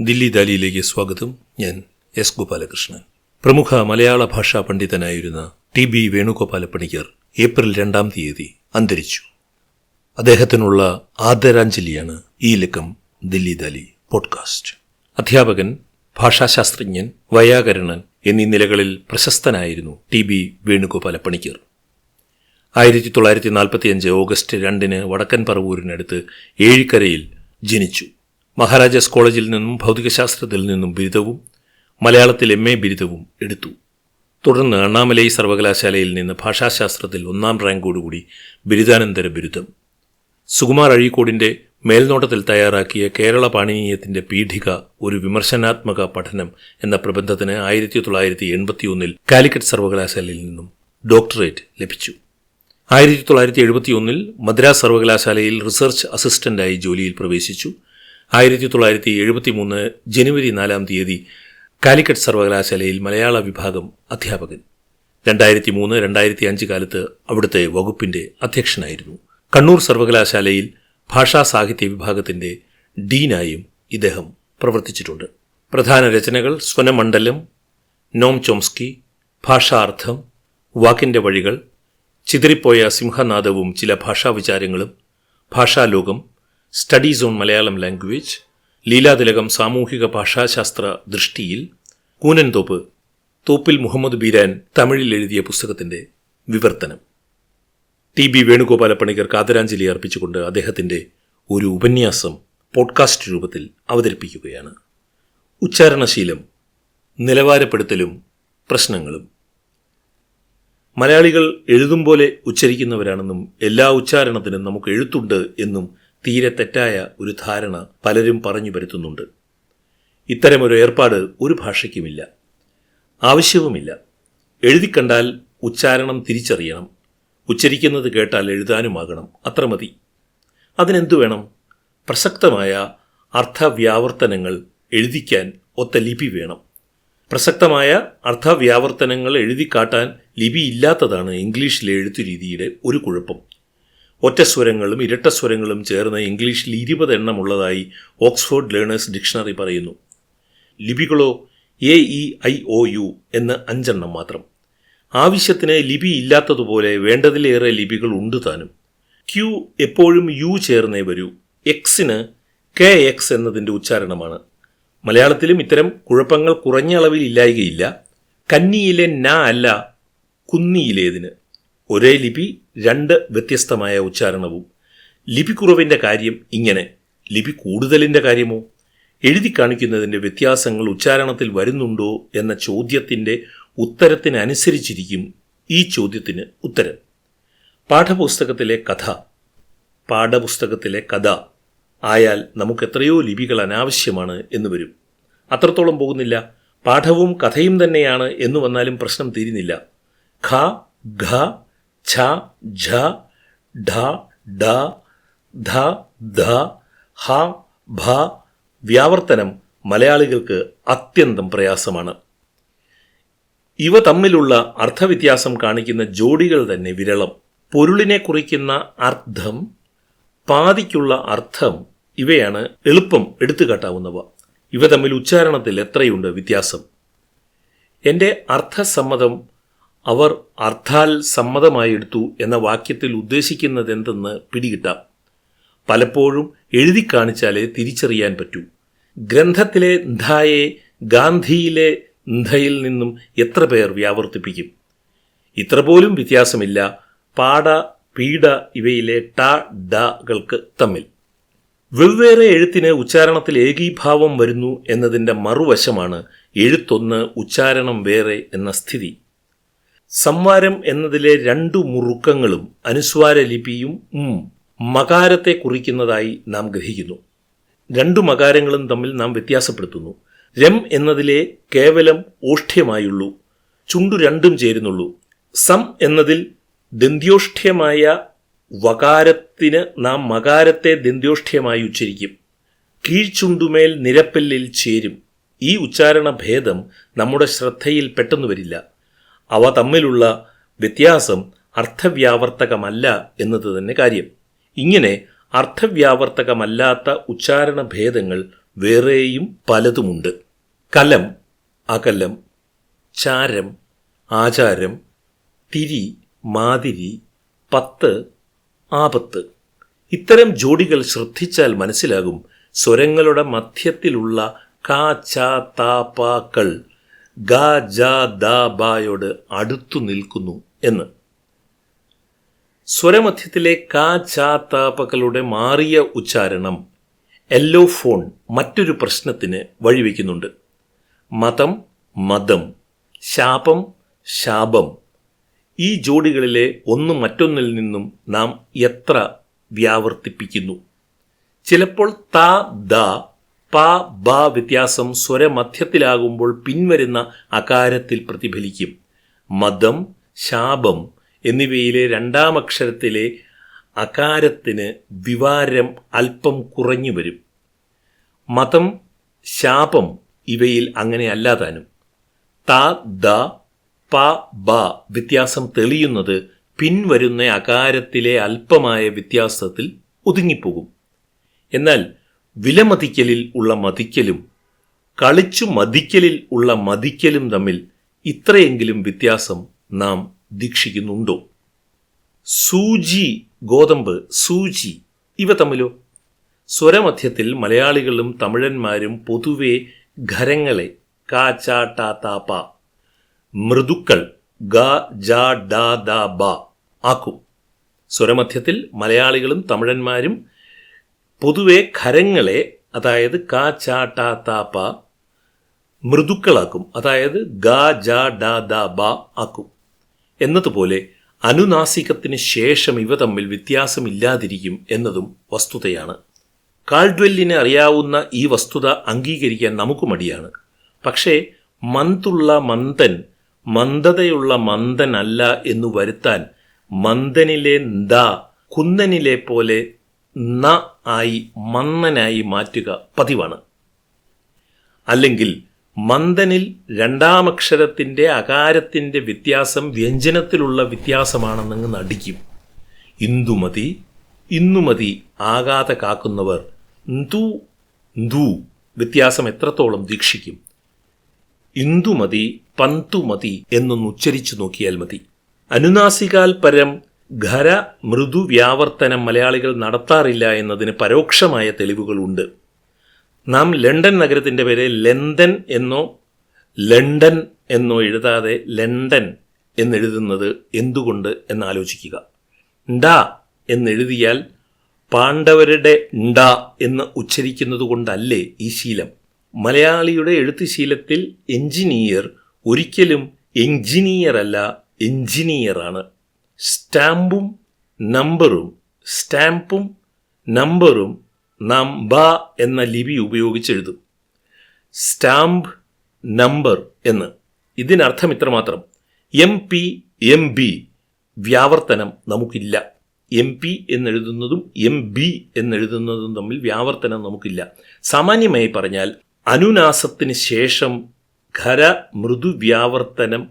ദില്ലി ദാലിയിലേക്ക് സ്വാഗതം. ഞാൻ എസ് ഗോപാലകൃഷ്ണൻ. പ്രമുഖ മലയാള ഭാഷാ പണ്ഡിതനായിരുന്ന T B Venugopala Panicker April രണ്ടാം തീയതി അന്തരിച്ചു. അദ്ദേഹത്തിനുള്ള ആദരാഞ്ജലിയാണ് ഈ ലക്കം ദില്ലി ദാലി പോഡ്കാസ്റ്റ്. അധ്യാപകൻ ഭാഷാശാസ്ത്രജ്ഞൻ വൈയാകരണൻ എന്നീ നിലകളിൽ പ്രശസ്തനായിരുന്നു ടി ബി വേണുഗോപാല പണിക്കർ ആയിരത്തി തൊള്ളായിരത്തി നാൽപ്പത്തിയഞ്ച് ഓഗസ്റ്റ് രണ്ടിന് വടക്കൻ പറവൂരിനടുത്ത് ഏഴിക്കരയിൽ ജനിച്ചു. മഹാരാജാസ് കോളേജിൽ നിന്നും ഭൗതികശാസ്ത്രത്തിൽ നിന്നും ബിരുദവും മലയാളത്തിൽ എം എ ബിരുദവും എടുത്തു. തുടർന്ന് അണ്ണാമലൈ സർവകലാശാലയിൽ നിന്ന് ഭാഷാശാസ്ത്രത്തിൽ ഒന്നാം റാങ്കോടുകൂടി ബിരുദാനന്തര ബിരുദം. സുകുമാർ അഴീക്കോടിന്റെ മേൽനോട്ടത്തിൽ തയ്യാറാക്കിയ കേരള പാണിനീയത്തിന്റെ പീഠിക ഒരു വിമർശനാത്മക പഠനം എന്ന പ്രബന്ധത്തിന് ആയിരത്തി തൊള്ളായിരത്തി എൺപത്തിയൊന്നിൽ കാലിക്കറ്റ് സർവകലാശാലയിൽ നിന്നും ഡോക്ടറേറ്റ് ലഭിച്ചു. ആയിരത്തി തൊള്ളായിരത്തി എഴുപത്തിയൊന്നിൽ മദ്രാസ് സർവകലാശാലയിൽ റിസർച്ച് അസിസ്റ്റന്റായി ജോലിയിൽ പ്രവേശിച്ചു. ആയിരത്തി തൊള്ളായിരത്തി എഴുപത്തി മൂന്ന് ജനുവരി നാലാം തീയതി കാലിക്കറ്റ് സർവകലാശാലയിൽ മലയാള വിഭാഗം അധ്യാപകൻ. രണ്ടായിരത്തി മൂന്ന് രണ്ടായിരത്തി അഞ്ച് കാലത്ത് അവിടുത്തെ വകുപ്പിന്റെ അധ്യക്ഷനായിരുന്നു. കണ്ണൂർ സർവകലാശാലയിൽ ഭാഷാ സാഹിത്യ വിഭാഗത്തിന്റെ ഡീനായും ഇദ്ദേഹം പ്രവർത്തിച്ചിട്ടുണ്ട്. പ്രധാന രചനകൾ സ്വനമണ്ഡലം നോം ചോംസ്കി ഭാഷാർത്ഥം വാക്കിന്റെ വഴികൾ ചിതറിപ്പോയ സിംഹനാദവും ചില ഭാഷാ വിചാരങ്ങളും ഭാഷാലോകം studies on Malayalam language Leelathilakam സാമൂഹിക ഭാഷാശാസ്ത്ര ദൃഷ്ടിയിൽ കൂനൻതോപ്പ് തോപ്പിൽ മുഹമ്മദ് ബീരാൻ തമിഴിൽ എഴുതിയ പുസ്തകത്തിന്റെ വിവർത്തനം. ടി ബി വേണുഗോപാല പണിക്കർക്ക് ആദരാഞ്ജലി അർപ്പിച്ചുകൊണ്ട് അദ്ദേഹത്തിന്റെ ഒരു ഉപന്യാസം പോഡ്കാസ്റ്റ് രൂപത്തിൽ അവതരിപ്പിക്കുകയാണ്. ഉച്ചാരണശീലം നിലവാരപ്പെടുത്തലും പ്രശ്നങ്ങളും. മലയാളികൾ എഴുതും പോലെ ഉച്ചരിക്കുന്നവരാണെന്നും എല്ലാ ഉച്ചാരണത്തിനും നമുക്ക് എഴുത്തുണ്ട് എന്നും തീരെ തെറ്റായ ഒരു ധാരണ പലരും പറഞ്ഞു വരുത്തുന്നുണ്ട് ഇത്തരമൊരു ഏർപ്പാട് ഒരു ഭാഷയ്ക്കുമില്ല. ആവശ്യവുമില്ല. എഴുതിക്കണ്ടാൽ ഉച്ചാരണം തിരിച്ചറിയണം. ഉച്ചരിക്കുന്നത് കേട്ടാൽ എഴുതാനുമാകണം. അത്ര മതി. അതിനെന്തു വേണം? പ്രസക്തമായ അർത്ഥവ്യാവർത്തനങ്ങൾ എഴുതിക്കാൻ ഒത്ത ലിപി വേണം. പ്രസക്തമായ അർത്ഥവ്യാവർത്തനങ്ങൾ എഴുതിക്കാട്ടാൻ ലിപി ഇല്ലാത്തതാണ് ഇംഗ്ലീഷിലെ എഴുത്തുരീതിയുടെ ഒരു കുഴപ്പം. ഒറ്റസ്വരങ്ങളും ഇരട്ടസ്വരങ്ങളും ചേർന്ന് ഇംഗ്ലീഷിൽ ഇരുപത് എണ്ണം ഉള്ളതായി ഓക്സ്ഫോർഡ് ലേണേഴ്സ് ഡിക്ഷണറി പറയുന്നു. ലിപികളോ A E I O U എന്ന് അഞ്ചെണ്ണം മാത്രം. ആവശ്യത്തിന് ലിപി ഇല്ലാത്തതുപോലെ വേണ്ടതിലേറെ ലിപികൾ ഉണ്ട് താനും. ക്യു എപ്പോഴും യു ചേർന്നേ വരൂ. എക്സിന് കെ എക്സ് എന്നതിന്റെ ഉച്ചാരണമാണ്. മലയാളത്തിലും ഇത്തരം കുഴപ്പങ്ങൾ കുറഞ്ഞ അളവിൽ ഇല്ലായികയില്ല. കന്നിയിലെ ന അല്ല കുന്നിയിലേതിന്. ഒരേ ലിപി രണ്ട് വ്യത്യസ്തമായ ഉച്ചാരണവും. ലിപിക്കുറവിന്റെ കാര്യം ഇങ്ങനെ. ലിപി കൂടുതലിന്റെ കാര്യമോ? എഴുതി കാണിക്കുന്നതിന്റെ വ്യത്യാസങ്ങൾ ഉച്ചാരണത്തിൽ വരുന്നുണ്ടോ എന്ന ചോദ്യത്തിന്റെ ഉത്തരത്തിനനുസരിച്ചിരിക്കും ഈ ചോദ്യത്തിന് ഉത്തരം. പാഠപുസ്തകത്തിലെ കഥ. പാഠപുസ്തകത്തിലെ കഥ. ആയാൽ നമുക്ക് എത്രയോ ലിപികൾ അനാവശ്യമാണ് എന്ന് വരും. അത്രത്തോളം പോകുന്നില്ല. പാഠവും കഥയും തന്നെയാണ് എന്ന് വന്നാലും പ്രശ്നം തീരുന്നില്ല. ഖ ഘ ഛ ഝ ഢ ഡ ധ ധ ഹ ഭ വ്യാവർത്തനം മലയാളികൾക്ക് അത്യന്തം പ്രയാസമാണ്. ഇവ തമ്മിലുള്ള അർത്ഥവ്യത്യാസം കാണിക്കുന്ന ജോഡികൾ തന്നെ വിരളം. പൊരുളിനെ കുറിക്കുന്ന അർത്ഥം പാതിക്കുള്ള അർത്ഥം ഇവയാണ് എളുപ്പം എടുത്തുകാട്ടാവുന്നവ. ഇവ തമ്മിൽ ഉച്ചാരണത്തിൽ എത്രയുണ്ട് വ്യത്യാസം? എന്റെ അർത്ഥസമ്മതം അവർ അർത്ഥാൽ സമ്മതമായി എടുത്തു എന്ന വാക്യത്തിൽ ഉദ്ദേശിക്കുന്നതെന്തെന്ന് പിടികിട്ടാം. പലപ്പോഴും എഴുതി കാണിച്ചാലേ തിരിച്ചറിയാൻ പറ്റൂ. ഗ്രന്ഥത്തിലെ ധായെ ഗാന്ധിയിലെ ന്ധയിൽ നിന്നും എത്ര പേർ വ്യാവർത്തിപ്പിക്കും? ഇത്ര പോലും വ്യത്യാസമില്ല. പാട പീഡ ഇവയിലെ ട ഡകൾക്ക് തമ്മിൽ. വെവ്വേറെ എഴുത്തിന് ഉച്ചാരണത്തിൽ ഏകീഭാവം വരുന്നു എന്നതിന്റെ മറുവശമാണ് എഴുത്തൊന്ന് ഉച്ചാരണം വേറെ എന്ന സ്ഥിതി. സംവാരം എന്നതിലെ രണ്ടു മുറുക്കങ്ങളും അനുസ്വാര ലിപിയും ഉം മകാരത്തെ കുറിക്കുന്നതായി നാം ഗ്രഹിക്കുന്നു. രണ്ടു മകാരങ്ങളും തമ്മിൽ നാം വ്യത്യാസപ്പെടുത്തുന്നു. രം എന്നതിലെ കേവലം ഓഷ്ഠ്യമായുള്ളൂ ചുണ്ടു രണ്ടും ചേരുന്നുള്ളൂ. സം എന്നതിൽ ദന്ത്യോഷ്ഠ്യമായ വകാരത്തിന് നാം മകാരത്തെ ദന്ത്യോഷ്ഠ്യമായി ഉച്ചരിക്കും. കീഴ്ചുണ്ടുമേൽ നിരപ്പല്ലിൽ ചേരും. ഈ ഉച്ചാരണ ഭേദം നമ്മുടെ ശ്രദ്ധയിൽ പെട്ടെന്ന് വരില്ല. അവ തമ്മിലുള്ള വ്യത്യാസം അർത്ഥവ്യാവർത്തകമല്ല എന്നത് തന്നെ കാര്യം. ഇങ്ങനെ അർത്ഥവ്യാവർത്തകമല്ലാത്ത ഉച്ചാരണ ഭേദങ്ങൾ വേറെയും പലതുമുണ്ട്. കലം അകലം ചാരം ആചാരം തിരി മാതിരി പത്ത് ആപത്ത്. ഇത്തരം ജോഡികൾ ശ്രദ്ധിച്ചാൽ മനസ്സിലാകും സ്വരങ്ങളുടെ മധ്യത്തിലുള്ള കാ ചാ താ പാക്കൾ ഗ ജ ദ ബായോട് അടുത്തു നിൽക്കുന്നു എന്ന്. സ്വരമധ്യത്തിലെ കാ ച താപകളുടെ മാറിയ ഉച്ചാരണം എല്ലോഫോൺ മറ്റൊരു പ്രശ്നത്തിന് വഴിവെക്കുന്നുണ്ട്. മതം മതം ശാപം ശാപം. ഈ ജോഡികളിലെ ഒന്ന് മറ്റൊന്നിൽ നിന്നും നാം എത്ര വ്യാവർത്തിപ്പിക്കുന്നു? ചിലപ്പോൾ താ ദ പ ബ വ്യത്യാസം സ്വരമധ്യത്തിലാകുമ്പോൾ പിൻവരുന്ന അകാരത്തിൽ പ്രതിഫലിക്കും. മതം ശാപം എന്നിവയിലെ രണ്ടാം അക്ഷരത്തിലെ അകാരത്തിന് വിവാരം അല്പം കുറഞ്ഞു വരും. മതം ശാപം ഇവയിൽ അങ്ങനെ അല്ലാതാനും. ത ദ പ ബ വ്യത്യാസം തെളിയുന്നത് പിൻവരുന്ന അകാരത്തിലെ അല്പമായ വ്യത്യാസത്തിൽ ഒതുങ്ങിപ്പോകും. എന്നാൽ വിലമതിക്കലിൽ ഉള്ള മതിക്കലും കളിച്ചു മതിക്കലിൽ ഉള്ള മതിക്കലും തമ്മിൽ ഇത്രയെങ്കിലും വ്യത്യാസം നാം ദീക്ഷിക്കുന്നുണ്ടോ? സൂചി ഗോതമ്പ് സൂചി ഇവ തമ്മിലോ? സ്വരമധ്യത്തിൽ മലയാളികളും തമിഴന്മാരും പൊതുവെ ഖരങ്ങളെ കാ മൃദുക്കൾ ഗ ജ ഡ ദ ബ ആക്കും. സ്വരമധ്യത്തിൽ മലയാളികളും തമിഴന്മാരും പൊതുവെ ഖരങ്ങളെ അതായത് ക ച ട ത പ മൃദുക്കളാക്കും. അതായത് ഗ ജ ഡ ദ ബ ആക്കും. എന്നതുപോലെ അനുനാസികത്തിന് ശേഷം ഇവ തമ്മിൽ വ്യത്യാസമില്ലാതിരിക്കും എന്നതും വസ്തുതയാണ്. കാൾഡ്വെല്ലിന് അറിയാവുന്ന ഈ വസ്തുത അംഗീകരിക്കാൻ നമുക്ക് മടിയാണ്. പക്ഷേ മന്തുള്ള മന്ദൻ മന്ദതയുള്ള മന്ദനല്ല എന്നു വരുത്താൻ മന്ദനിലെ ദ കുന്നനിലെ പോലെ ന ആയി മന്ദനായി മാറ്റുക പതിവാണ്. അല്ലെങ്കിൽ മന്ദനിൽ രണ്ടാമക്ഷരത്തിന്റെ അകാരത്തിന്റെ വ്യത്യാസം വ്യഞ്ജനത്തിലുള്ള വ്യത്യാസമാണെന്നങ്ങ് നടിക്കും. ഇന്ദുമതി ഇന്നുമതി ആകാതെ കാക്കുന്നവർ ന്തു ന്തു വ്യത്യാസം എത്രത്തോളം ദീക്ഷിക്കും. ഇന്ദുമതി പന്തുമതി എന്നൊന്ന് ഉച്ചരിച്ചു നോക്കിയാൽ മതി. അനുനാസികാൽ പരം ഖര മൃദു വ്യാവർത്തനം മലയാളികൾ നടത്താറില്ല എന്നതിന് പരോക്ഷമായ തെളിവുകളുണ്ട്. നാം ലണ്ടൻ നഗരത്തിന്റെ പേര് ലണ്ടൻ എന്നോ ലണ്ടൻ എന്നോ എഴുതാതെ ലണ്ടൻ എന്നെഴുതുന്നത് എന്തുകൊണ്ട് എന്നാലോചിക്കുക. ഡ എന്നെഴുതിയാൽ പാണ്ഡവരുടെ ഡ എന്ന് ഉച്ചരിക്കുന്നത് കൊണ്ടല്ലേ ഈ ശീലം. മലയാളിയുടെ എഴുത്തുശീലത്തിൽ എഞ്ചിനീയർ ഒരിക്കലും എഞ്ചിനീയർ അല്ല എഞ്ചിനീയറാണ്. സ്റ്റാമ്പും നമ്പറും സ്റ്റാമ്പും നമ്പറും നാം ബ എന്ന ലിപി ഉപയോഗിച്ചെഴുതും. സ്റ്റാമ്പ് നമ്പർ എന്ന്. ഇതിനർത്ഥം ഇത്രമാത്രം. M P M B. വ്യാവർത്തനം നമുക്കില്ല. എം പി എന്നെഴുതുന്നതും എം ബി എന്നെഴുതുന്നതും തമ്മിൽ വ്യാവർത്തനം നമുക്കില്ല. സാമാന്യമായി പറഞ്ഞാൽ അനുനാസത്തിന് ശേഷം ഖര മൃദു വ്യാവർത്തനം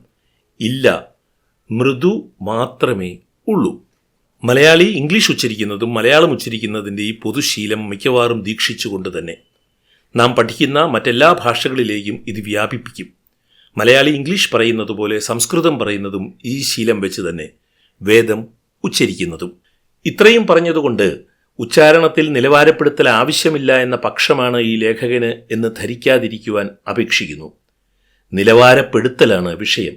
ഇല്ല. മൃദു മാത്രമേ ഉള്ളൂ. മലയാളി ഇംഗ്ലീഷ് ഉച്ചരിക്കുന്നതും മലയാളം ഉച്ചരിക്കുന്നതിന്റെ ഈ പൊതുശീലം മിക്കവാറും ദീക്ഷിച്ചുകൊണ്ട് തന്നെ നാം പഠിക്കുന്ന മറ്റെല്ലാ ഭാഷകളിലേക്കും ഇത് വ്യാപിപ്പിക്കും. മലയാളി ഇംഗ്ലീഷ് പറയുന്നത് പോലെ സംസ്കൃതം പറയുന്നതും ഈ ശീലം വെച്ച് തന്നെ വേദം ഉച്ചരിക്കുന്നതും. ഇത്രയും പറഞ്ഞതുകൊണ്ട് ഉച്ചാരണത്തിൽ നിലവാരപ്പെടുത്തൽ ആവശ്യമില്ല എന്ന പക്ഷമാണ് ഈ ലേഖകന് എന്ന് ധരിക്കാതിരിക്കുവാൻ അപേക്ഷിക്കുന്നു. നിലവാരപ്പെടുത്തലാണ് വിഷയം.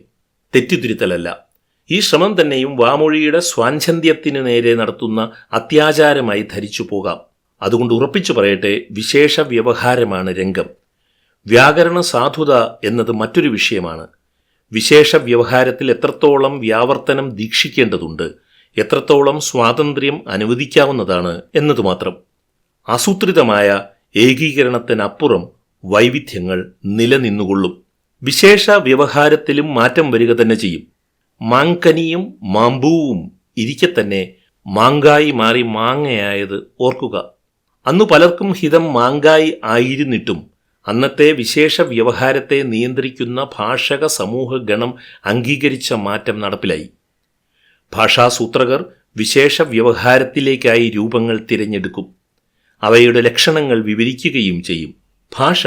തെറ്റിത്തിരുത്തലല്ല ഈ ശ്രമം തന്നെയും വാമൊഴിയുടെ സ്വാഞ്ചന്ത്യത്തിന് നേരെ നടത്തുന്ന അത്യാചാരമായി ധരിച്ചു പോകാം. അതുകൊണ്ട് ഉറപ്പിച്ചു പറയട്ടെ വിശേഷ വ്യവഹാരമാണ് രംഗം. വ്യാകരണ സാധുത എന്നത് മറ്റൊരു വിഷയമാണ്. വിശേഷ വ്യവഹാരത്തിൽ എത്രത്തോളം വ്യാവർത്തനം ദീക്ഷിക്കേണ്ടതുണ്ട് എത്രത്തോളം സ്വാതന്ത്ര്യം അനുവദിക്കാവുന്നതാണ് എന്നത് മാത്രം ആസൂത്രിതമായ ഏകീകരണത്തിനപ്പുറം വൈവിധ്യങ്ങൾ നിലനിന്നുകൊള്ളും. വിശേഷ വ്യവഹാരത്തിലും മാറ്റം വരിക തന്നെ ചെയ്യും. മാങ്കനിയും മാമ്പൂവും ഇരിക്കെ തന്നെ മാങ്കായി മാറി മാങ്ങയായത് ഓർക്കുക. അന്നു പലർക്കും ഹിതം മാങ്കായി ആയിരുന്നിട്ടും അന്നത്തെ വിശേഷ വ്യവഹാരത്തെ നിയന്ത്രിക്കുന്ന ഭാഷക സമൂഹ ഗണം അംഗീകരിച്ച മാറ്റം നടപ്പിലായി. ഭാഷാസൂത്രകർ വിശേഷ വ്യവഹാരത്തിലേക്കായി രൂപങ്ങൾ തിരഞ്ഞെടുക്കും. അവയുടെ ലക്ഷണങ്ങൾ വിവരിക്കുകയും ചെയ്യും. ഭാഷ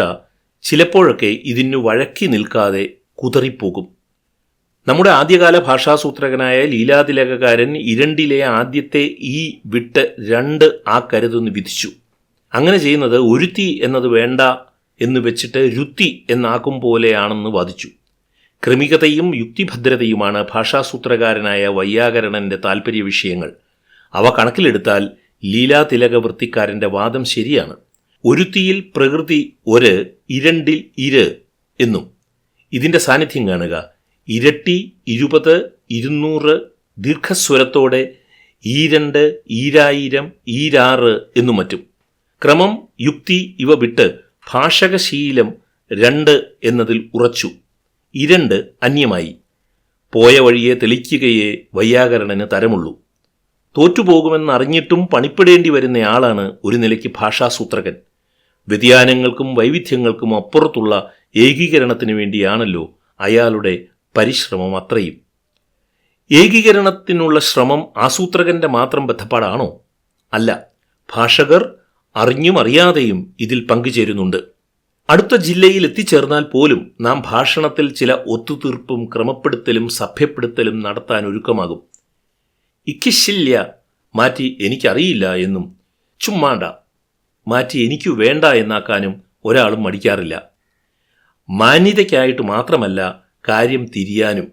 ചിലപ്പോഴൊക്കെ ഇതിനു വഴക്കി നിൽക്കാതെ കുതറിപ്പോകും. നമ്മുടെ ആദ്യകാല ഭാഷാസൂത്രകനായ ലീലാതിലകകാരൻ ഇരണ്ടിലെ ആദ്യത്തെ ഈ വിട്ട് രണ്ട് ആ കരുതെന്ന് വിധിച്ചു. അങ്ങനെ ചെയ്യുന്നത് ഒരുത്തി എന്നത് വേണ്ട എന്ന് വെച്ചിട്ട് രുത്തി എന്നാക്കും പോലെയാണെന്ന് വാദിച്ചു. ക്രമികതയും യുക്തിഭദ്രതയുമാണ് ഭാഷാസൂത്രകാരനായ വൈയാകരണന്റെ താൽപ്പര്യ വിഷയങ്ങൾ. അവ കണക്കിലെടുത്താൽ ലീലാതിലക വാദം ശരിയാണ്. ഒരുത്തിയിൽ പ്രകൃതി ഒരു ഇരണ്ടിൽ ഇര് എന്നും. ഇതിന്റെ സാന്നിധ്യം കാണുക. ഇരട്ടി ഇരുപത് ഇരുന്നൂറ് ദീർഘസ്വരത്തോടെ ഈരണ്ട് ഈരായിരം ഈരാറ് എന്നു മറ്റും. ക്രമം യുക്തി ഇവ വിട്ട് ഭാഷകശീലം രണ്ട് എന്നതിൽ ഉറച്ചു. ഇരണ്ട് അന്യമായി. പോയ വഴിയെ തെളിക്കുകയേ വൈയാകരണന് തരമുള്ളൂ. തോറ്റുപോകുമെന്നറിഞ്ഞിട്ടും പണിപ്പെടേണ്ടി വരുന്നയാളാണ് ഒരു നിലയ്ക്ക് ഭാഷാസൂത്രകൻ. വ്യതിയാനങ്ങൾക്കും വൈവിധ്യങ്ങൾക്കും അപ്പുറത്തുള്ള ഏകീകരണത്തിനു വേണ്ടിയാണല്ലോ അയാളുടെ പരിശ്രമം അത്രയും. ഏകീകരണത്തിനുള്ള ശ്രമം ആസൂത്രകന്റെ മാത്രം ബന്ധപ്പാടാണോ അല്ല ഭാഷകർ അറിഞ്ഞും അറിയാതെയും ഇതിൽ പങ്കുചേരുന്നുണ്ട്. അടുത്ത ജില്ലയിൽ എത്തിച്ചേർന്നാൽ പോലും നാം ഭാഷണത്തിൽ ചില ഒത്തുതീർപ്പും ക്രമപ്പെടുത്തലും സഭ്യപ്പെടുത്തലും നടത്താൻ ഒരുക്കമാകും. ഇക്കിശില്യ മാറ്റി എനിക്കറിയില്ല എന്നും ചുമ്മാണ്ട മാറ്റി എനിക്കു വേണ്ട എന്നാക്കാനും ഒരാളും മടിക്കാറില്ല. മാന്യതയ്ക്കായിട്ട് മാത്രമല്ല കാര്യം തിരിയാനും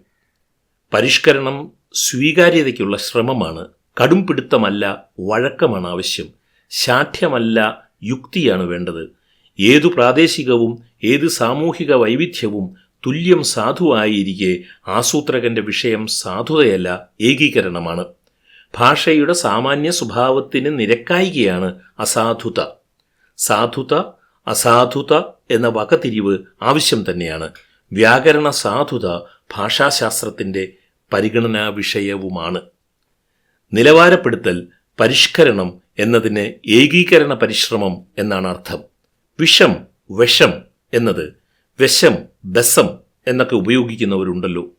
പരിഷ്കരണം സ്വീകാര്യതയ്ക്കുള്ള ശ്രമമാണ്. കടും പിടുത്തമല്ല വഴക്കമാണ് ആവശ്യം. ശാഠ്യമല്ല യുക്തിയാണ് വേണ്ടത്. ഏതു പ്രാദേശികവും ഏത് സാമൂഹിക വൈവിധ്യവും തുല്യം സാധുവായിരിക്കെ ആസൂത്രകന്റെ വിഷയം സാധുതയല്ല ഏകീകരണമാണ്. ഭാഷയുടെ സാമാന്യ സ്വഭാവത്തിന് നിരക്കായികയാണ് അസാധുത. സാധുത അസാധുത എന്ന വകതിരിവ് ആവശ്യം തന്നെയാണ്. വ്യാകരണ സാധുത ഭാഷാശാസ്ത്രത്തിന്റെ പരിഗണനാ വിഷയവുമാണ്. നിലവാരപ്പെടുത്തൽ പരിഷ്കരണം എന്നതിന് ഏകീകരണ പരിശ്രമം എന്നാണ് അർത്ഥം. വിഷം വിഷം എന്നത് വിഷം ബസം എന്നൊക്കെ ഉപയോഗിക്കുന്നവരുണ്ടല്ലോ.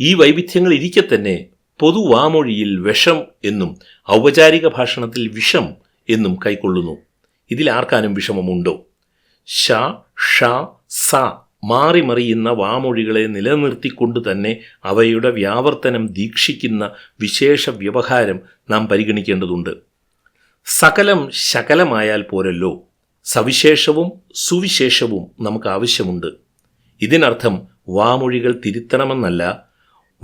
ഈ വൈവിധ്യങ്ങൾ ഇരിക്കെ തന്നെ പൊതുവാമൊഴിയിൽ വിഷം എന്നും ഔപചാരിക ഭാഷണത്തിൽ വിഷം എന്നും കൈക്കൊള്ളുന്നു. ഇതിൽ ആർക്കാനും വിഷമമുണ്ടോ? ഷ ഷ സ മാറി മറിയുന്ന വാമൊഴികളെ നിലനിർത്തിക്കൊണ്ട് തന്നെ അവയുടെ വ്യാവർത്തനം ദീക്ഷിക്കുന്ന വിശേഷ വ്യവഹാരം നാം പരിഗണിക്കേണ്ടതുണ്ട്. സകലം ശകലമായാൽ പോരല്ലോ. സവിശേഷവും സുവിശേഷവും നമുക്ക് ആവശ്യമുണ്ട്. ഇതിനർത്ഥം വാമൊഴികൾ തിരുത്തണമെന്നല്ല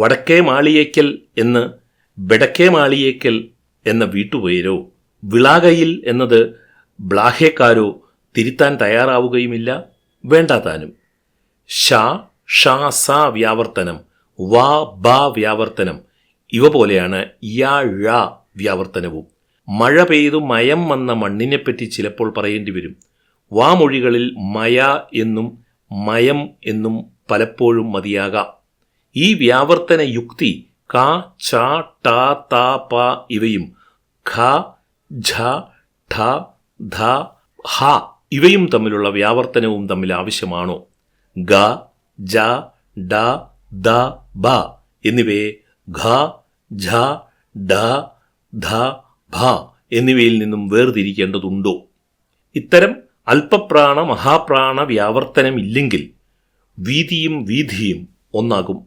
വടക്കേ മാളിയേക്കൽ എന്ന് ബെടക്കേ മാളിയേക്കൽ എന്ന വീട്ടുപേരോ വിളാകയിൽ എന്നത് ബ്ലാഹേക്കാരോ തിരുത്താൻ തയ്യാറാവുകയുമില്ല വേണ്ടാതാനും. ഷ ഷ സ വ്യാവർത്തനം വ ബ വ്യാവർത്തനം. ഇവ പോലെയാണ് വ്യാവർത്തനവും. മഴ പെയ്തു മയം വന്ന മണ്ണിനെപ്പറ്റി ചിലപ്പോൾ പറയേണ്ടി വരും. വാമൊഴികളിൽ മയ എന്നും മയം എന്നും പലപ്പോഴും മതിയാകാം. ഈ വ്യാവർത്തന യുക്തി ക ച ട ത പ ഇവയും ഖ ഝ ഠ ധ ഹ ഇവയും തമ്മിലുള്ള വ്യാവർത്തനവും തമ്മിൽ ആവശ്യമാണോ? ഗ ജ ഡ ദ ബ എന്നിവയെ ഘ ഝ ഡ ധ ഭ എന്നിവയിൽ നിന്നും വേർതിരിക്കേണ്ടതുണ്ടോ? ഇത്തരം അല്പപ്രാണ മഹാപ്രാണ വ്യാവർത്തനം ഇല്ലെങ്കിൽ വീതിയും വീതിയും ഒന്നാകും.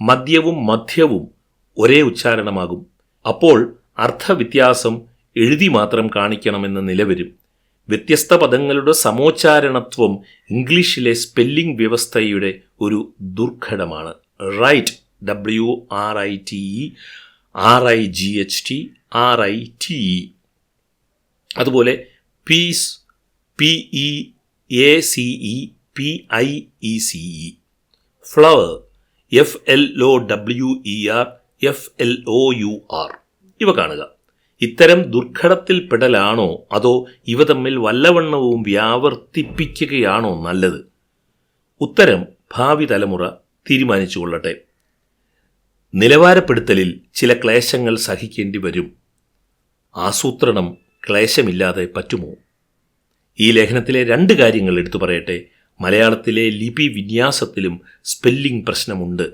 മദ്യവും മധ്യവും ഒരേ ഉച്ചാരണമാകും. അപ്പോൾ അർത്ഥവ്യത്യാസം എഴുതി മാത്രം കാണിക്കണമെന്ന നിലവരും. വ്യത്യസ്ത പദങ്ങളുടെ സമോച്ചാരണത്വം ഇംഗ്ലീഷിലെ സ്പെല്ലിംഗ് വ്യവസ്ഥയുടെ ഒരു ദുർഘടമാണ്. Write W R I T E R I G H T R I T E അതുപോലെ piece P E A C E P I E C E flower F L O W E R F L O U R ഇവ കാണുക. ഇത്തരം ദുർഘടത്തിൽപ്പെടലാണോ അതോ ഇവ തമ്മിൽ വല്ലവണ്ണവും വ്യാവർത്തിപ്പിക്കുകയാണോ നല്ലത്? ഉത്തരം ഭാവി തലമുറ തീരുമാനിച്ചു കൊള്ളട്ടെ. നിലവാരപ്പെടുത്തലിൽ ചില ക്ലേശങ്ങൾ സഹിക്കേണ്ടി വരും. ആസൂത്രണം ക്ലേശമില്ലാതെ പറ്റുമോ? ഈ ലേഖനത്തിലെ രണ്ട് കാര്യങ്ങൾ എടുത്തു പറയട്ടെ. മലയാളത്തിലെ ലിപി വിന്യാസത്തിലും സ്പെല്ലിംഗ് പ്രശ്നമുണ്ട്.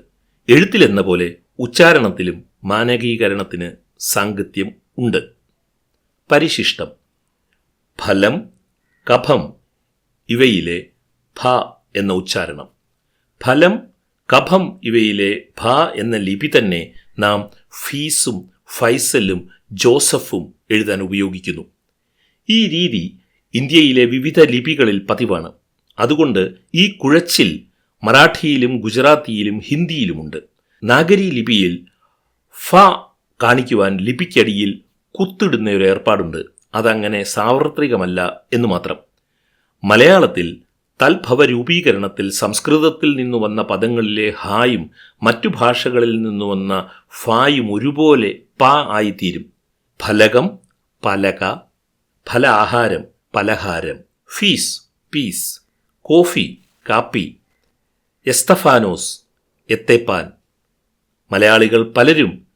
എഴുത്തിലെന്ന പോലെ ഉച്ചാരണത്തിലും മാനകീകരണത്തിന് സാങ്കത്യം ഉണ്ട്. പരിശിഷ്ടം. ഫലം കഫം ഇവയിലെ ഭ എന്ന ഉച്ചാരണം. ഫലം കഫം ഇവയിലെ ഭ എന്ന ലിപി തന്നെ നാം ഫീസും ഫൈസലും ജോസഫും എഴുതാൻ ഉപയോഗിക്കുന്നു. ഈ രീതി ഇന്ത്യയിലെ വിവിധ ലിപികളിൽ പതിവാണ്. അതുകൊണ്ട് ഈ കുഴച്ചിൽ മറാഠിയിലും ഗുജറാത്തിയിലും ഹിന്ദിയിലുമുണ്ട്. നാഗരി ലിപിയിൽ ഫ കാണിക്കുവാൻ ലിപിക്കടിയിൽ കുത്തിടുന്ന ഒരു ഏർപ്പാടുണ്ട്. അതങ്ങനെ സാർവത്രികമല്ല എന്ന് മാത്രം. മലയാളത്തിൽ തൽഭവ രൂപീകരണത്തിൽ സംസ്കൃതത്തിൽ നിന്നു വന്ന പദങ്ങളിലെ ഹായും മറ്റു ഭാഷകളിൽ നിന്നു വന്ന ഫായും ഒരുപോലെ പ ആയിത്തീരും. ഫലകം പലക ഫല ആഹാരം പലഹാരം ഫീസ് പീസ് കോഫി കാപ്പി എസ്തഫാനോസ് എത്തേപ്പാൻ. മലയാളികൾ പലരും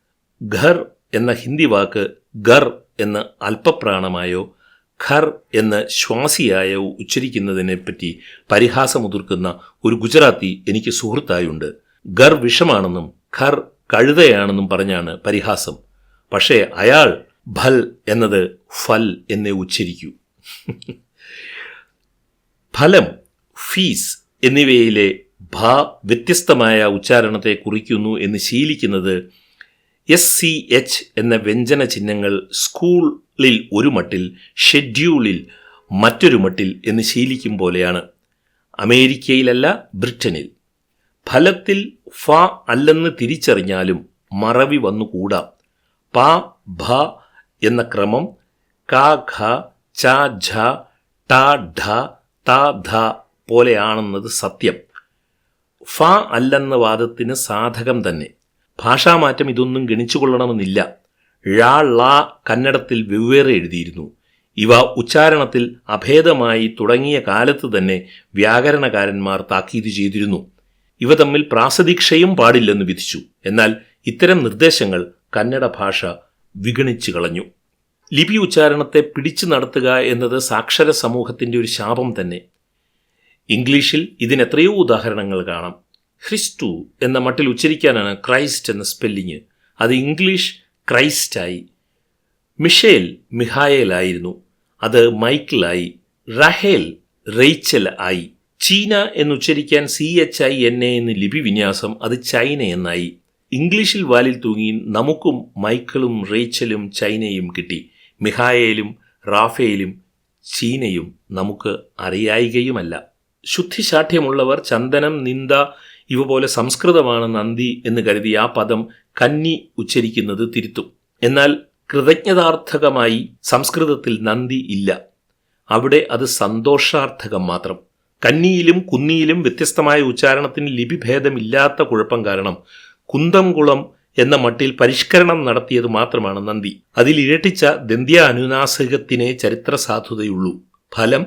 ഘർ എന്ന ഹിന്ദി വാക്ക് ഗർ എന്ന് അല്പപ്രാണമായോ ഖർ എന്ന് ശ്വാസിയായോ ഉച്ചരിക്കുന്നതിനെ പറ്റി പരിഹാസമുതിർക്കുന്ന ഒരു ഗുജറാത്തി എനിക്ക് സുഹൃത്തായുണ്ട്. ഗർ വിഷമാണെന്നും ഖർ കഴുതയാണെന്നും പറഞ്ഞാണ് പരിഹാസം. പക്ഷേ അയാൾ ഭൽ എന്നത് ഫൽ എന്നേ ഉച്ചരിക്കൂ. ഫലം ഫീസ് എന്നിവയിലെ ഭ വ്യത്യസ്തമായ ഉച്ചാരണത്തെ കുറിക്കുന്നു എന്ന് ശീലിക്കുന്നത് എസ് സി എച്ച് എന്ന വ്യഞ്ജന ചിഹ്നങ്ങൾ സ്കൂളിൽ ഒരു മട്ടിൽ ഷെഡ്യൂളിൽ മറ്റൊരു മട്ടിൽ എന്ന് ശീലിക്കും പോലെയാണ്. അമേരിക്കയിലല്ല ബ്രിട്ടനിൽ. ഫലത്തിൽ ഫ അല്ലെന്ന് തിരിച്ചറിഞ്ഞാലും മറവി വന്നുകൂടാ. പ ഭ എന്ന ക്രമം ക ഖ ച ഝ ട ഢ ത ധ പോലെയാണെന്നത് സത്യം. ഫ അല്ലെന്ന വാദത്തിന് സാധകം തന്നെ. ഭാഷാമാറ്റം ഇതൊന്നും ഗണിച്ചുകൊള്ളണമെന്നില്ല. ഴ ള കന്നഡത്തിൽ വെവ്വേറെ എഴുതിയിരുന്നു. ഇവ ഉച്ചാരണത്തിൽ അഭേദമായി തുടങ്ങിയ കാലത്ത് തന്നെ വ്യാകരണകാരന്മാർ താക്കീത് ചെയ്തിരുന്നു. ഇവ തമ്മിൽ പ്രാസദീക്ഷയും പാടില്ലെന്ന് വിധിച്ചു. എന്നാൽ ഇത്തരം നിർദ്ദേശങ്ങൾ കന്നഡ ഭാഷ വിഗണിച്ചു കളഞ്ഞു. ലിപി ഉച്ചാരണത്തെ പിടിച്ചു നടത്തുക എന്നത് സാക്ഷര സമൂഹത്തിന്റെ ഒരു ശാപം തന്നെ. ഇംഗ്ലീഷിൽ ഇതിനെത്രയോ ഉദാഹരണങ്ങൾ കാണാം. ക്രിസ്റ്റു എന്ന മട്ടിൽ ഉച്ചരിക്കാനാണ് ക്രൈസ്റ്റ് എന്ന സ്പെല്ലിങ് അത് ഇംഗ്ലീഷ് ക്രൈസ്റ്റായി. മിഷേൽ മിഹായേലായിരുന്നു. അത് മൈക്കിളായി. റഹേൽ റെയ്ച്ചൽ ആയി. ചീന എന്നുച്ചരിക്കാൻ C H I N A എന്ന് ലിപി വിന്യാസം അത് ചൈന എന്നായി. ഇംഗ്ലീഷിൽ വാലിൽ തൂങ്ങി നമുക്കും മൈക്കിളും റേച്ചലും ചൈനയും കിട്ടി. മിഹായേലും റാഫേലും ചീനയും നമുക്ക് അറിയായികയുമല്ല. ശുദ്ധിശാഠ്യമുള്ളവർ ചന്ദനം നിന്ദ ഇവ പോലെ സംസ്കൃതമാണ് നന്ദി എന്ന് കരുതി ആ പദം കന്നി ഉച്ചരിക്കുന്നത് തിരുത്തും. എന്നാൽ കൃതജ്ഞതാർത്ഥകമായി സംസ്കൃതത്തിൽ നന്ദി ഇല്ല. അവിടെ അത് സന്തോഷാർത്ഥകം മാത്രം. കന്നിയിലും കുന്നിയിലും വ്യത്യസ്തമായ ഉച്ചാരണത്തിന് ലിപിഭേദമില്ലാത്ത കുഴപ്പം കാരണം കുന്തംകുളം എന്ന മട്ടിൽ പരിഷ്കരണം നടത്തിയത് മാത്രമാണ് നന്ദി. അതിൽ ഇരട്ടിച്ച ദന്ത്യ അനുനാസികത്തിനെ ചരിത്ര സാധുതയുള്ളൂ ഫലം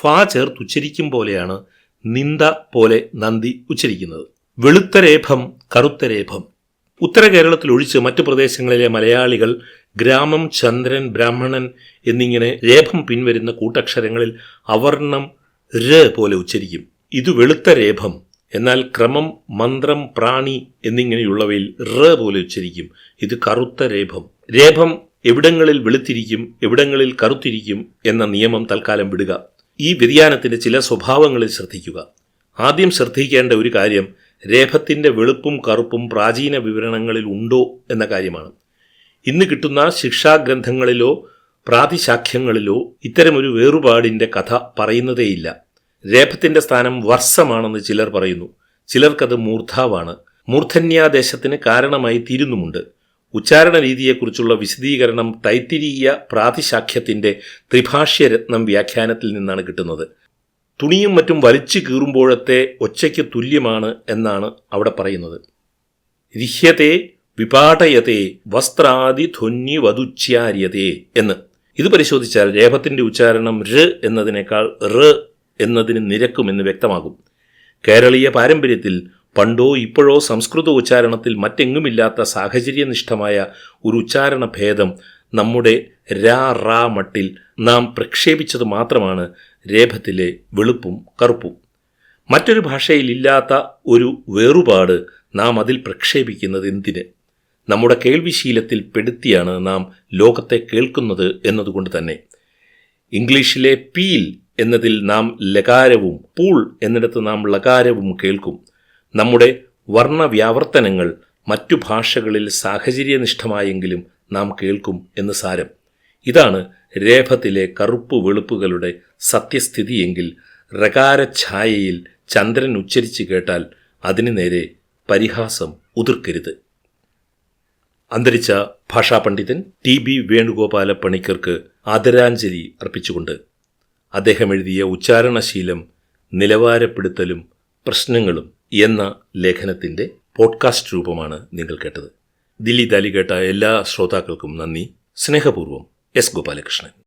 ഫാ ചേർത്തുച്ചരിക്കും പോലെയാണ് നിന്ദ പോലെ നന്ദി ഉച്ചരിക്കുന്നത്. വെളുത്ത രേഭം കറുത്ത രേഭം ഉത്തര കേരളത്തിൽ ഒഴിച്ച് മറ്റു പ്രദേശങ്ങളിലെ മലയാളികൾ ഗ്രാമം ചന്ദ്രൻ ബ്രാഹ്മണൻ എന്നിങ്ങനെ രേഭം പിൻവരുന്ന കൂട്ടക്ഷരങ്ങളിൽ അവർണം ര പോലെ ഉച്ചരിക്കും. ഇത് വെളുത്ത രേഭം എന്നാൽ ക്രമം മന്ത്രം പ്രാണി എന്നിങ്ങനെയുള്ളവയിൽ റ പോലെ ഉച്ചരിക്കും. ഇത് കറുത്ത രേഭം രേഭം എവിടങ്ങളിൽ വെളുത്തിരിക്കും എവിടങ്ങളിൽ കറുത്തിരിക്കും എന്ന നിയമം തൽക്കാലം വിടുക. ഈ വ്യതിയാനത്തിന്റെ ചില സ്വഭാവങ്ങളിൽ ശ്രദ്ധിക്കുക. ആദ്യം ശ്രദ്ധിക്കേണ്ട ഒരു കാര്യം രേഖത്തിന്റെ വെളുപ്പും കറുപ്പും പ്രാചീന വിവരണങ്ങളിൽ ഉണ്ടോ എന്ന കാര്യമാണ്. ഇന്ന് കിട്ടുന്ന ശിക്ഷാഗ്രന്ഥങ്ങളിലോ പ്രാതിശാഖ്യങ്ങളിലോ ഇത്തരമൊരു വേറുപാടിന്റെ കഥ പറയുന്നതേയില്ല. രേഖത്തിന്റെ സ്ഥാനം വർഷമാണെന്ന് ചിലർ പറയുന്നു. ചിലർക്കത് മൂർധാവാണ്. മൂർധന്യാദേശത്തിന് കാരണമായി തീരുന്നുമുണ്ട്. ഉച്ചാരണ രീതിയെക്കുറിച്ചുള്ള വിശദീകരണം തൈത്തിരീയ പ്രാതിശാഖ്യത്തിന്റെ ത്രിഭാഷ്യരത്നം വ്യാഖ്യാനത്തിൽ നിന്നാണ് കിട്ടുന്നത്. തുണിയും മറ്റും വലിച്ചു കീറുമ്പോഴത്തെ ഒച്ചയ്ക്ക് തുല്യമാണ് എന്നാണ് അവിടെ പറയുന്നത്. രിഹ്യത്തെ വിപാടയത്തെ വസ്ത്രാദി ധ്വന്യ വതുച്യാര്യതേ എന്ന്. ഇത് പരിശോധിച്ചാൽ രേഖത്തിന്റെ ഉച്ചാരണം ര് എന്നതിനേക്കാൾ റ് എന്നതിന് നിരക്കുമെന്ന് വ്യക്തമാകും. കേരളീയ പാരമ്പര്യത്തിൽ പണ്ടോ ഇപ്പോഴോ സംസ്കൃത ഉച്ചാരണത്തിൽ മറ്റെങ്ങുമില്ലാത്ത സാഹചര്യനിഷ്ഠമായ ഒരു ഉച്ചാരണ ഭേദം നമ്മുടെ രാ റാ മട്ടിൽ നാം പ്രക്ഷേപിച്ചത് മാത്രമാണ് രേഖത്തിലെ വെളുപ്പും കറുപ്പും. മറ്റൊരു ഭാഷയിൽ ഇല്ലാത്ത ഒരു വേറുപാട് നാം അതിൽ പ്രക്ഷേപിക്കുന്നത് എന്തിന്? നമ്മുടെ കേൾവിശീലത്തിൽ പെടുത്തിയാണ് നാം ലോകത്തെ കേൾക്കുന്നത് എന്നതുകൊണ്ട് തന്നെ. ഇംഗ്ലീഷിലെ പീൽ എന്നതിൽ നാം ലകാരവും പൂൾ എന്നിടത്ത് നാം ലകാരവും കേൾക്കും. നമ്മുടെ വർണവ്യാവർത്തനങ്ങൾ മറ്റു ഭാഷകളിൽ സാഹചര്യനിഷ്ഠമായെങ്കിലും നാം കേൾക്കും എന്ന് സാരം. ഇതാണ് രേഖത്തിലെ കറുപ്പ് വെളുപ്പുകളുടെ സത്യസ്ഥിതിയെങ്കിൽ റകാരഛായയിൽ ചന്ദ്രൻ ഉച്ചരിച്ചു കേട്ടാൽ അതിനു നേരെ പരിഹാസം ഉതിർക്കരുത്. അന്തരിച്ച ഭാഷാ പണ്ഡിതൻ ടി ബി വേണുഗോപാല പണിക്കർക്ക് ആദരാഞ്ജലി അർപ്പിച്ചുകൊണ്ട് അദ്ദേഹം എഴുതിയ ഉച്ചാരണശീലം നിലവാരപ്പെടുത്തലും പ്രശ്നങ്ങളും എന്ന ലേഖനത്തിന്റെ പോഡ്കാസ്റ്റ് രൂപമാണ് നിങ്ങൾ കേട്ടത്. ദില്ലി ദാലി കേട്ട എല്ലാ ശ്രോതാക്കൾക്കും നന്ദി. സ്നേഹപൂർവം എസ് ഗോപാലകൃഷ്ണൻ.